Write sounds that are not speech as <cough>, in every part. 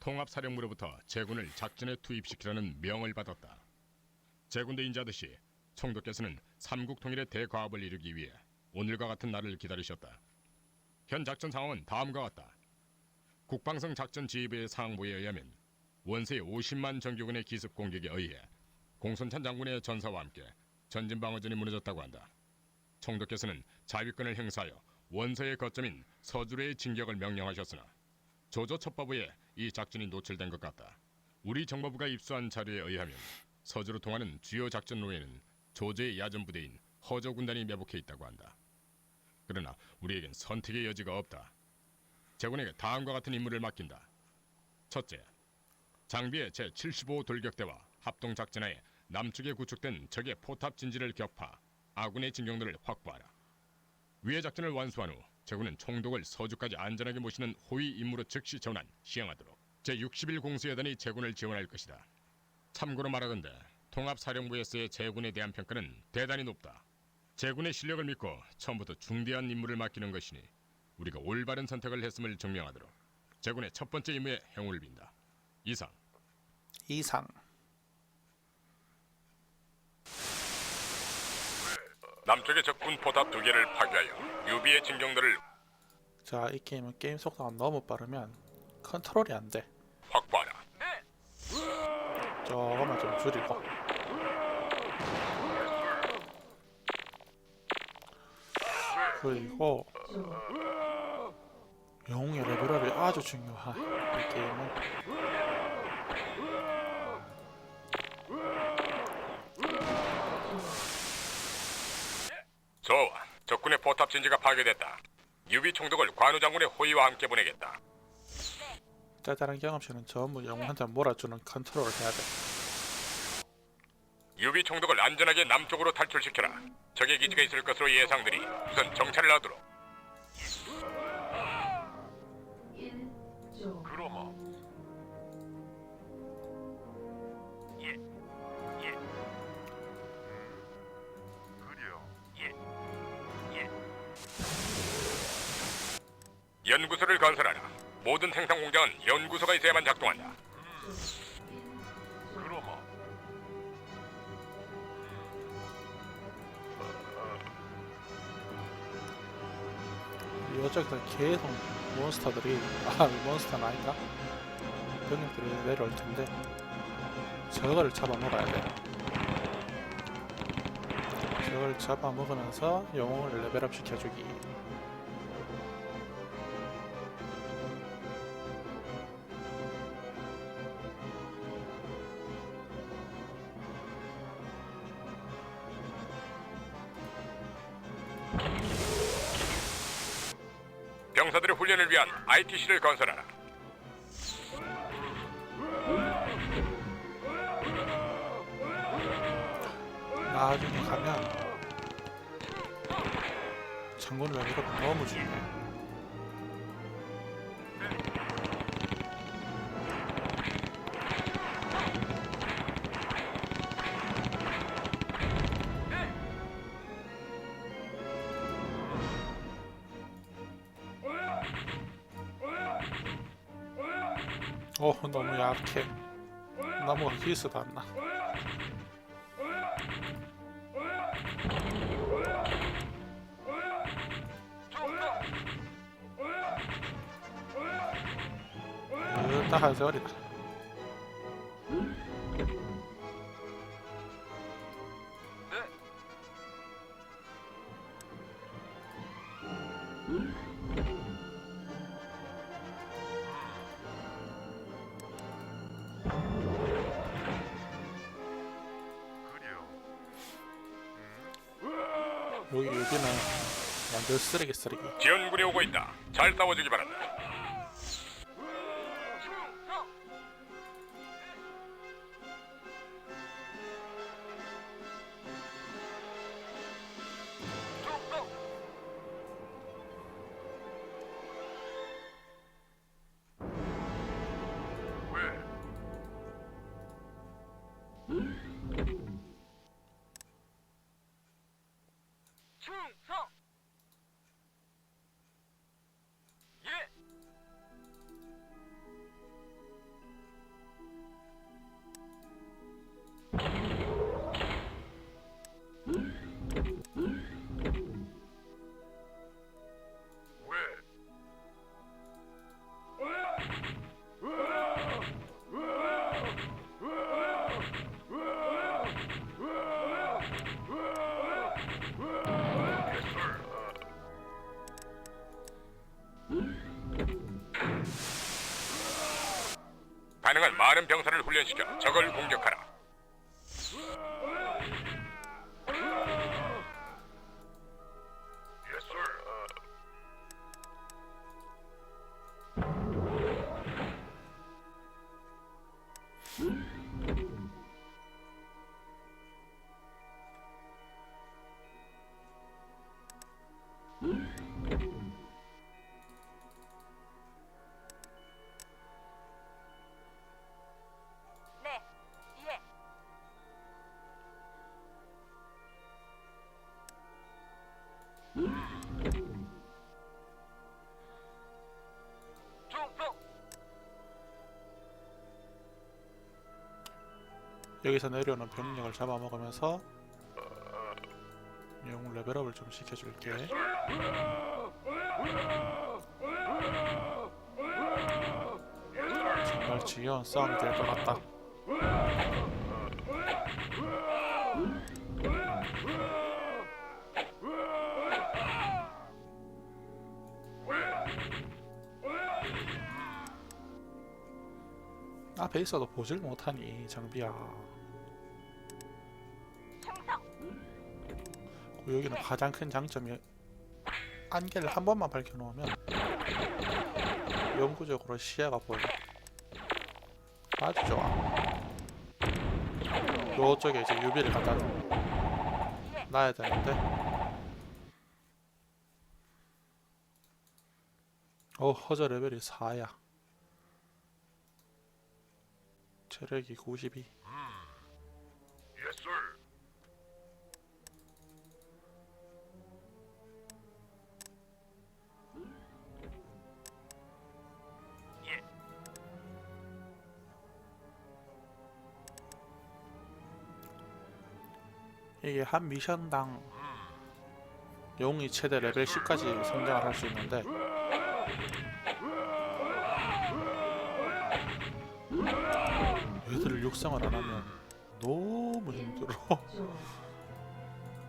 통합사령부로부터 제군을 작전에 투입시키라는 명을 받았다. 제군도 인자듯이 총독께서는 삼국 통일의 대과업을 이루기 위해 오늘과 같은 날을 기다리셨다. 현 작전 상황은 다음과 같다. 국방성 작전 지휘부의 상부에 의하면 원세의 50만 정규군의 기습 공격에 의해 공손찬 장군의 전사와 함께 전진 방어전이 무너졌다고 한다. 총독께서는 자위권을 행사하여 원서의 거점인 서주로의 진격을 명령하셨으나 조조 첩보부에 이 작전이 노출된 것 같다. 우리 정보부가 입수한 자료에 의하면 서주로 통하는 주요 작전로에는 조조의 야전 부대인 허조 군단이 매복해 있다고 한다. 그러나 우리에겐 선택의 여지가 없다. 제군에게 다음과 같은 임무를 맡긴다. 첫째, 장비의 제75 돌격대와 합동 작전하에 남쪽에 구축된 적의 포탑 진지를 격파, 아군의 진격로를 확보하라. 위의 작전을 완수한 후 제군은 총독을 서주까지 안전하게 모시는 호위 임무로 즉시 전환 시행하도록 제61 공수여단이 제군을 지원할 것이다. 참고로 말하건대 통합사령부에서의 제군에 대한 평가는 대단히 높다. 제군의 실력을 믿고 처음부터 중대한 임무를 맡기는 것이니 우리가 올바른 선택을 했음을 증명하도록 제군의 첫 번째 임무에 행운을 빈다. 이상. 이상 남쪽의 적군 포탑 두 개를 파괴하여 유비의 진경들을 자 이 게임은 게임 속도가 너무 빠르면 컨트롤이 안 돼 확보하라. 조금만 좀 줄이고 그리고 영웅의 레벨업이 아주 중요한 이 게임은 좋아. 적군의 포탑 진지가 파괴됐다. 유비 총독을 관우 장군의 호위와 함께 보내겠다. 짜잘한 경험치는 전부 영웅한테 몰아주는 컨트롤을 해야 돼 유비 총독을 안전하게 남쪽으로 탈출시켜라. 적의 기지가 있을 것으로 예상되니 우선 정찰을 하도록. 연구소를 건설하라. 모든 생산 공장은 연구소가 있어야만 작동한다. 그로마. 여자들 계속 몬스터들이 아 몬스터는 아닌가? 병력들이 내려올 텐데 저거를 잡아먹어야 돼 저걸 잡아먹으면서 영웅을 레벨업 시켜주기 ITC를 건설하라. 나중에 가면 장군 레벨업 너무 중요해 약해 나무가 기스도 안나 으따 하저리다 여기 여기는 완전 쓰레기 쓰레기 지원군이 오고 있다. 잘 싸워주기 바란다. 충성! 가능한 많은 병사를 훈련시켜 적을 공격하라. 여기서 내려오는 병력을 잡아먹으면서 영웅 레벨업을 좀 시켜줄게. 정말 지겨운 싸움이 될 것 같다. 앞에 있어도 보질 못하니 장비야. 충성 그 여기는 가장 큰 장점이 안개를 한 번만 밝혀놓으면 영구적으로 시야가 보여. 아주 좋아. 요쪽에 이제 유비를 갖다 놔야 되는데. 어 허저 레벨이 4야. 체력이 92. 이게 한 미션당 영웅이 최대 레벨 10까지 성장을 할 수 있는데 얘들을 육성을 안 하면 너무 힘들어.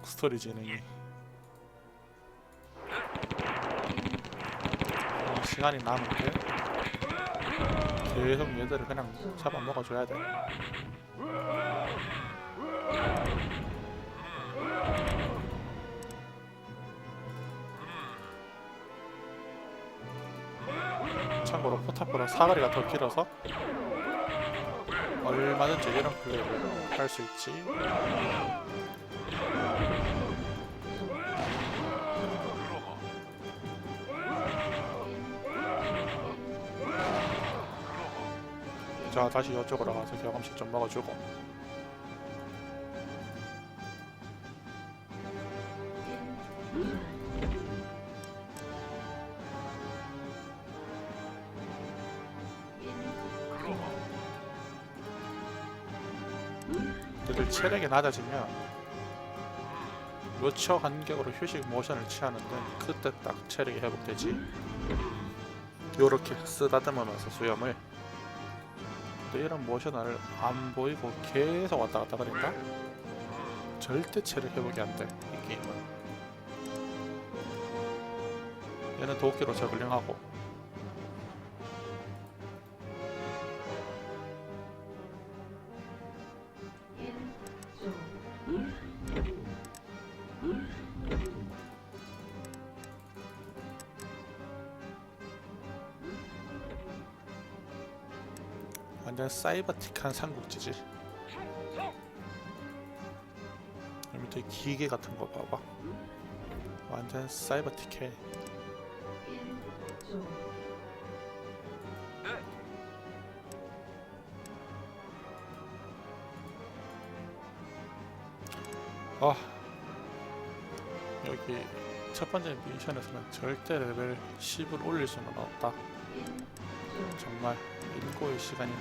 스토리 진행이. 어, 시간이 남은데 계속 얘들을 그냥 잡아먹어줘야 돼. 참고로 포탑보다 사거리가 더 길어서 얼마든지 이런 플레이를 할 수 있지. 자 다시 이쪽으로 가서 경험치 좀 먹어주고. 그 체력이 낮아지면 요초 간격으로 휴식 모션을 취하는데 그때 딱 체력이 회복되지 요렇게 쓰다듬으면서 수염을 근데 이런 모션을 안 보이고 계속 왔다 갔다 거린다? 절대 체력 회복이 안돼 이 게임은 얘는 도끼로 저글링하고 사이버틱한 삼국지지? 밑에 기계 같은 거 봐봐. 완전 사이버틱해 아 여기 첫 번째 미션에서는 절대 레벨 10을 올릴 수는 없다. 정말 인고의 시간이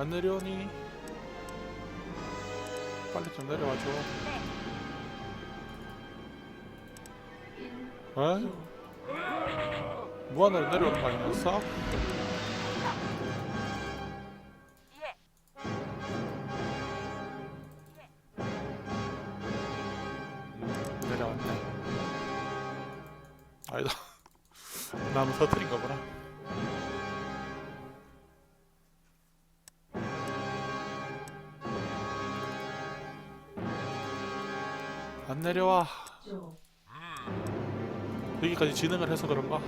안 내려오니? 빨리 좀 내려와줘. 에? 무한으로 내려오는 거 아니었어? 내려왔네. 아니다. <laughs> 나무 터뜨린 거구나. 안 내려와. 여기까지 진행을 해서 그런가?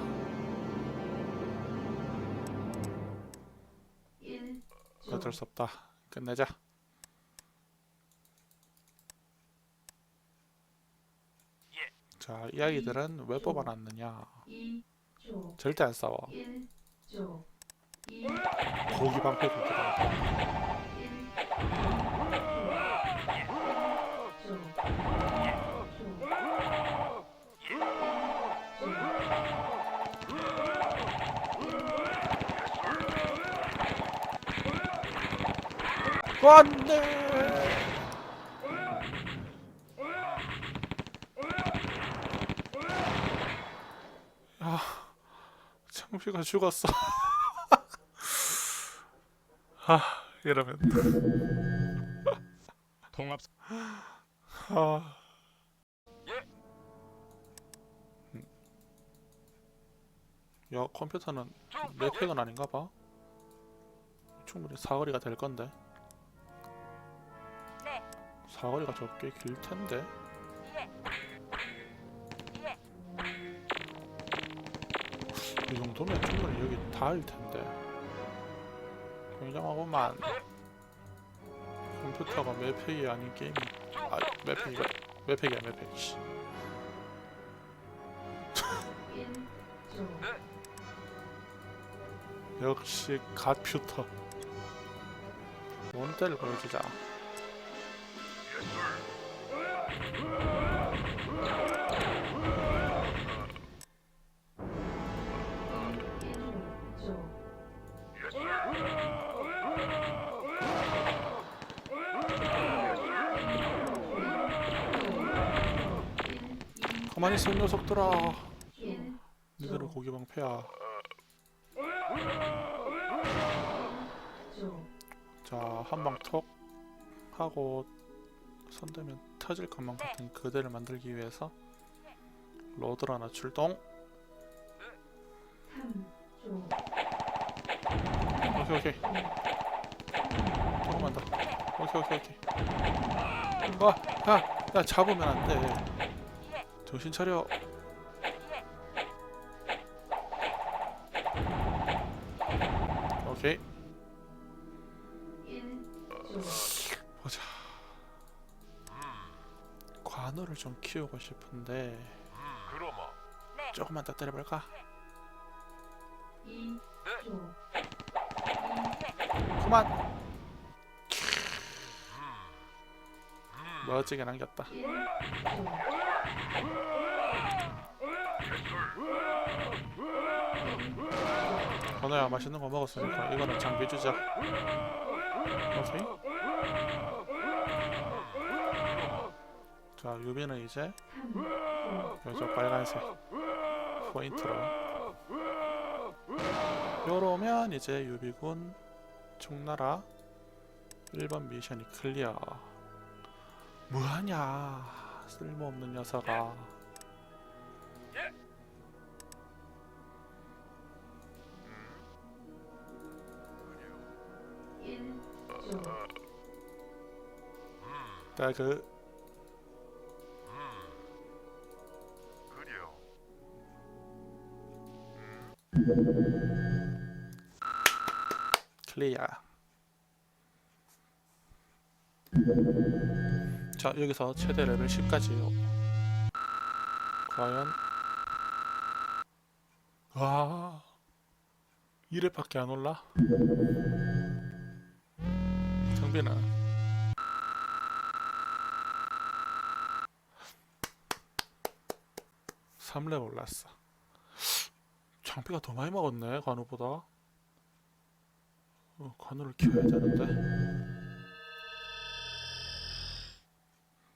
어쩔 수 없다. 끝내자. 자 이 아이들은 왜 뽑아놨느냐? 절대 안 싸워. 고기 방패 두기다 안돼. 아 창피가 죽었어. <laughs> 아 이러면. 통합. 아. 음. 야 컴퓨터는 내 팩은 아닌가 봐? 충분히 사거리가 될 건데. 네. 사거리가 적게 길 텐데 예. 예. 이 정도면 충분히 여기 닿을 텐데 굉장하구만 컴퓨터가 매팩이 아닌 게임이 아 매팩이가 매팩이야 매팩 씨. <laughs> 역시 갓퓨터 원대를 보여주자 가만히 있어 이 녀석들아. 니들은 고기 방패야. 자 한방톡 하고 손대면 터질 것만 같은 그대를 만들기 위해서 로드를 하나 출동. 오케이 오케이. 조금만 더. 오케이 오케이 오케이. 아, 야, 야 잡으면 안돼. 정신 차려. 오케이 관우를 좀 키우고 싶은데 네. 조금만 더 때려볼까? 그만. 멋지게 남겼다. 건우야 맛있는 거 먹었으니까 이거는 장비 주자. 오케이 자 유비는 이제 요저 빨간색 포인트로 요러면 이제 유비군 총나라 1번 미션이 클리어. 뭐하냐 쓸모없는 녀석아. 딱그 클리어. 자 여기서 최대 레벨 10까지요 과연? 와 1회밖에 안 올라? 정비는 3레벨 올랐어 장비가 더 많이 먹었네 관우보다. 어, 관우를 키워야 되는데